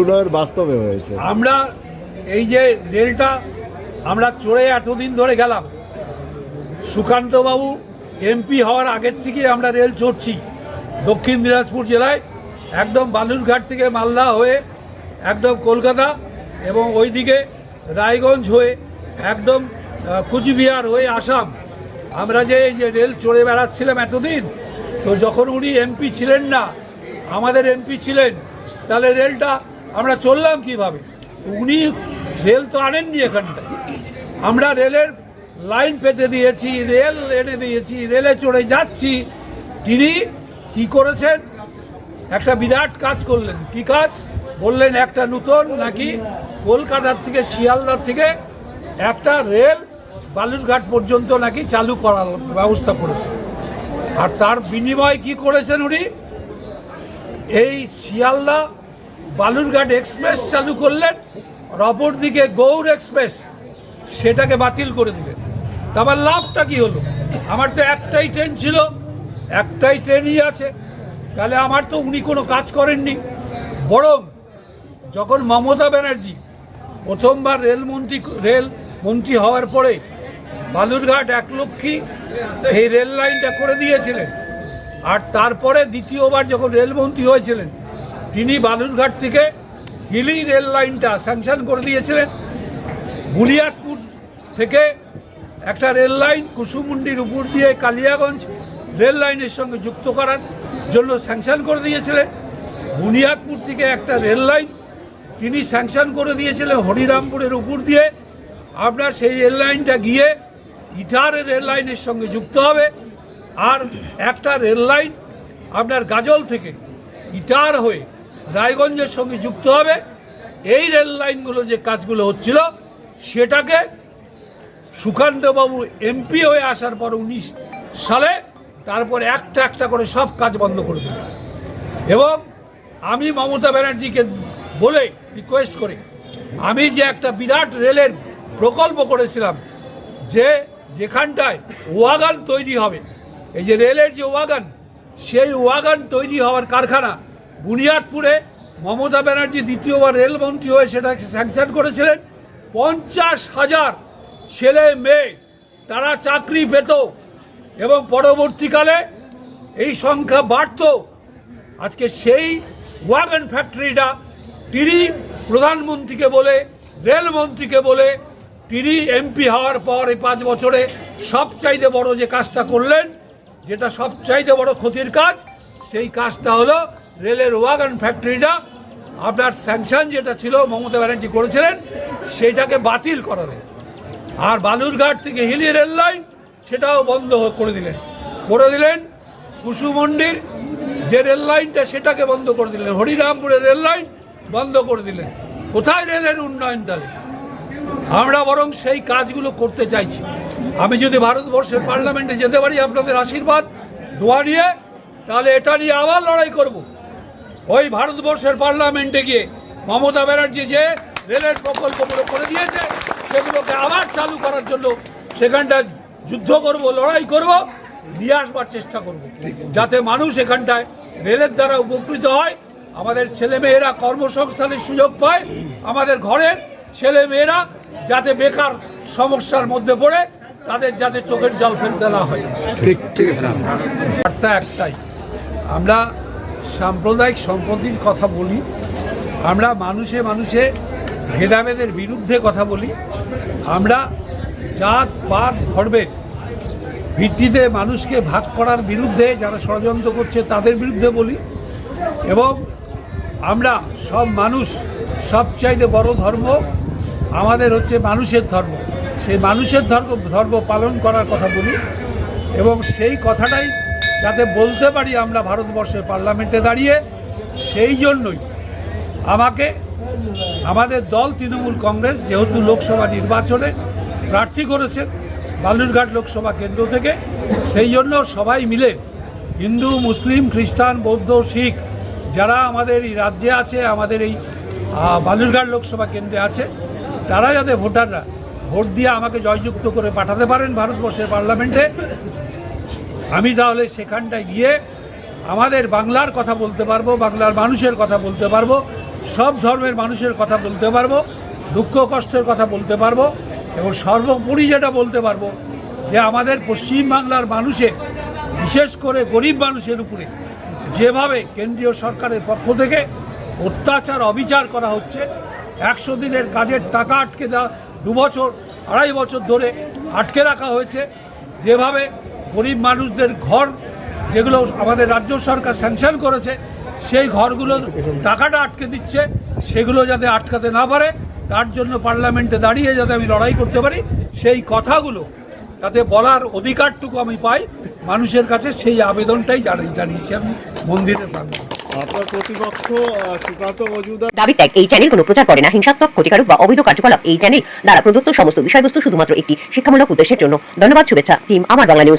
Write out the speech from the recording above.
উন্নয়ন বাস্তবে হয়েছে। আমরা এই যে রেলটা আমরা চড়ে এতদিন ধরে গেলাম, সুকান্তবাবু এমপি হওয়ার আগের থেকে আমরা রেল চড়ছি। দক্ষিণ দিনাজপুর জেলায় একদম বালুরঘাট থেকে মালদা হয়ে একদম কলকাতা এবং ওইদিকে রায়গঞ্জ হয়ে একদম কুচবিহার হয়ে আসাম। আমরা যে এই যে রেল চড়ে বেড়াচ্ছিলাম এতদিন, তো যখন উনি এমপি ছিলেন না, আমাদের এমপি ছিলেন, তাহলে রেলটা আমরা চললাম কীভাবে? উনি রেল তো আনেননি এখানটায়। আমরা রেলের লাইন পেতে দিয়েছি, রেল এনে দিয়েছি, রেলে চড়ে যাচ্ছি। তিনি কি করেছেন? একটা বিরাট কাজ করলেন। কি কাজ? বললেন, একটা নতুন নাকি কলকাতার থেকে, শিয়ালদার থেকে একটা রেল বালুরঘাট পর্যন্ত নাকি চালু করার ব্যবস্থা করেছে। আর তার বিনিময়ে কি করেছেন উনি? এই শিয়ালদা বালুরঘাট এক্সপ্রেস চালু করলেন আর অপরদিকে গৌর এক্সপ্রেস, সেটাকে বাতিল করে দিলেন। তা আমার লাভটা কি হলো? আমার তো একটাই ট্রেন ছিল, একটাই ট্রেনই আছে। তাহলে আমার তো উনি কোনো কাজ করেননি। বরং যখন মমতা ব্যানার্জি প্রথমবার রেলমন্ত্রী রেল মন্ত্রী হওয়ার পরে বালুরঘাট এক লক্ষী এই রেল লাইনটা করে দিয়েছিলেন, আর তারপরে দ্বিতীয়বার যখন রেলমন্ত্রী হয়েছিলেন তিনি বালুরঘাট থেকে হিলি রেল লাইনটা স্যাংশন করে দিয়েছিলেন। বুনিয়াদপুর থেকে একটা রেল লাইন কুসুমুন্ডির উপর দিয়ে কালিয়াগঞ্জ রেল লাইনের সঙ্গে যুক্ত করার জন্য স্যাংশন করে দিয়েছিলেন। বুনিয়াদপুর থেকে একটা রেল লাইন তিনি স্যাংশন করে দিয়েছিলেন হরিরামপুরের উপর দিয়ে। আপনার সেই রেল লাইনটা গিয়ে ইটার রেল লাইনের সঙ্গে যুক্ত হবে। আর একটা রেল লাইন আপনার গাজল থেকে ইটার হয়ে রায়গঞ্জের সঙ্গে যুক্ত হবে। এই রেল লাইনগুলো যে কাজগুলো হচ্ছিল, সেটাকে সুকান্তবাবু এমপি হয়ে আসার পর উনিশ সালে তারপর একটা একটা করে সব কাজ বন্ধ করে দিলেন। এবং আমি মমতা ব্যানার্জিকে বলে রিকোয়েস্ট করে, আমি যে একটা বিরাট রেলের প্রকল্প করেছিলাম যে যেখানটায় ওয়াগান তৈরি হবে, এই যে রেলের যে ওয়াগান, সেই ওয়াগান তৈরি হওয়ার কারখানা বুনিয়াদপুরে মমতা ব্যানার্জি দ্বিতীয়বার রেলমন্ত্রী হয়ে সেটাকে স্যাংশন করেছিলেন। পঞ্চাশ হাজার ছেলে মেয়ে, তারা চাকরি পেত এবং পরবর্তীকালে এই সংখ্যা বাড়তো। আজকে সেই ওয়াগন ফ্যাক্টরিটা তিনি প্রধানমন্ত্রীকে বলে রেলমন্ত্রীকে বলে, তিনি এমপি হওয়ার পর এই পাঁচ বছরে সবচাইতে বড় যে কাজটা করলেন, যেটা সবচাইতে বড় ক্ষতির কাজ সেই কাজটা হলো রেলের ওয়াগন ফ্যাক্টরিটা, আপনার স্যাংশন যেটা ছিল, মমতা ব্যানার্জি করেছিলেন সেইটাকে বাতিল করালেন আর বালুরঘাট থেকে হিলি রেল লাইন, সেটাও বন্ধ করে দিলেন। করে দিলেন কুসুমন্ডির যে রেল লাইনটা সেটাকে বন্ধ করে দিলেন। হরিরামপুরের রেল লাইন বন্ধ করে দিলেন। কোথায় রেলের উন্নয়ন তাহলে? আমরা বরং সেই কাজগুলো করতে চাইছি। আমি যদি ভারতবর্ষের পার্লামেন্টে যেতে পারি, আপনাদের আশীর্বাদ, দোয়া নিয়ে তাহলে এটা নিয়ে আবার লড়াই করব। ওই ভারতবর্ষের পার্লামেন্টে গিয়ে মমতা ব্যানার্জি যে রেলের প্রকল্পগুলো করে দিয়েছে সেগুলোকে আবার চালু করার জন্য সেখানটা যুদ্ধ করব লড়াই করব নিয়ে আসবার চেষ্টা করব। যাতে মানুষ এখানটায় রেলের দ্বারা উপকৃত হয় আমাদের ছেলেমেয়েরা কর্মসংস্থানের সুযোগ পায় আমাদের ঘরের ছেলে মেয়েরা যাতে বেকার সমস্যার মধ্যে পড়ে তাদের যাতে চোখের জল ফেলতে না হয়। ঠিক ঠিক বার্তা একটাই। আমরা সাম্প্রদায়িক সম্পত্তির কথা বলি, আমরা মানুষে মানুষে ভেদাভেদের বিরুদ্ধে কথা বলি, আমরা জাত, পাত, ধর্মের ভিত্তিতে মানুষকে ভাগ করার বিরুদ্ধে যারা ষড়যন্ত্র করছে তাদের বিরুদ্ধে বলি এবং আমরা সব মানুষ সবচাইতে বড় ধর্ম আমাদের হচ্ছে মানুষের ধর্ম। সেই মানুষের ধর্ম ধর্ম পালন করার কথা বলি এবং সেই কথাটাই যাতে বলতে পারি আমরা ভারতবর্ষের পার্লামেন্টে দাঁড়িয়ে, সেই জন্যই আমাকে, আমাদের দল তৃণমূল কংগ্রেস যেহেতু লোকসভা নির্বাচনে প্রার্থী করেছেন, বালুরঘাট লোকসভা কেন্দ্র থেকে, সেই জন্য সবাই মিলে হিন্দু, মুসলিম, খ্রিস্টান, বৌদ্ধ, শিখ যারা আমাদের এই রাজ্যে আছে, আমাদের এই বালুরঘাট লোকসভা কেন্দ্রে আছে, তারা যাতে ভোটাররা, ভোট দিয়ে আমাকে জয়যুক্ত করে পাঠাতে পারেন ভারতবর্ষের পার্লামেন্টে আমি তাহলে সেখানটায় গিয়ে আমাদের বাংলার কথা বলতে পারব, বাংলার মানুষের কথা বলতে পারব, সব ধর্মের মানুষের কথা বলতে পারব, দুঃখ কষ্টের কথা বলতে পারব এবং সর্বোপরি যেটা বলতে পারব যে আমাদের পশ্চিমবাংলার মানুষের বিশেষ করে গরিব মানুষের উপরে যেভাবে কেন্দ্রীয় সরকারের পক্ষ থেকে অত্যাচার, অবিচার করা হচ্ছে, একশো দিনের কাজের টাকা আটকে দেওয়া দু বছর আড়াই বছর ধরে আটকে রাখা হয়েছে, যেভাবে গরিব মানুষদের ঘর যেগুলো আমাদের রাজ্য সরকার স্যাংশন করেছে সেই ঘরগুলো টাকাটা আটকে দিচ্ছে সেগুলো যাতে আটকাতে না পারে তার জন্য পার্লামেন্টে দাঁড়িয়ে যাতে আমি লড়াই করতে পারি সেই কথাগুলো যাতে বলার অধিকারটুকু আমি পাই। মানুষের কাছে সেই আবেদনটাই জানি- জানিয়েছি আমি মন্দিরের প্রাঙ্গণে আপনার প্রতিপক্ষ সুকান্ত মজুমদার। দাবি ত্যাগ এই চ্যানেল কোনো প্রচার করে না। হিংসাত্মক ক্ষতিকারক বা অবৈধ কার্যকলাপ এই চ্যানেল দ্বারা প্রদত্ত সমস্ত বিষয়বস্তু শুধুমাত্র একটি শিক্ষামূলক উদ্দেশ্যের জন্য। ধন্যবাদ শুভেচ্ছা টিম আমার বাংলা নিউজ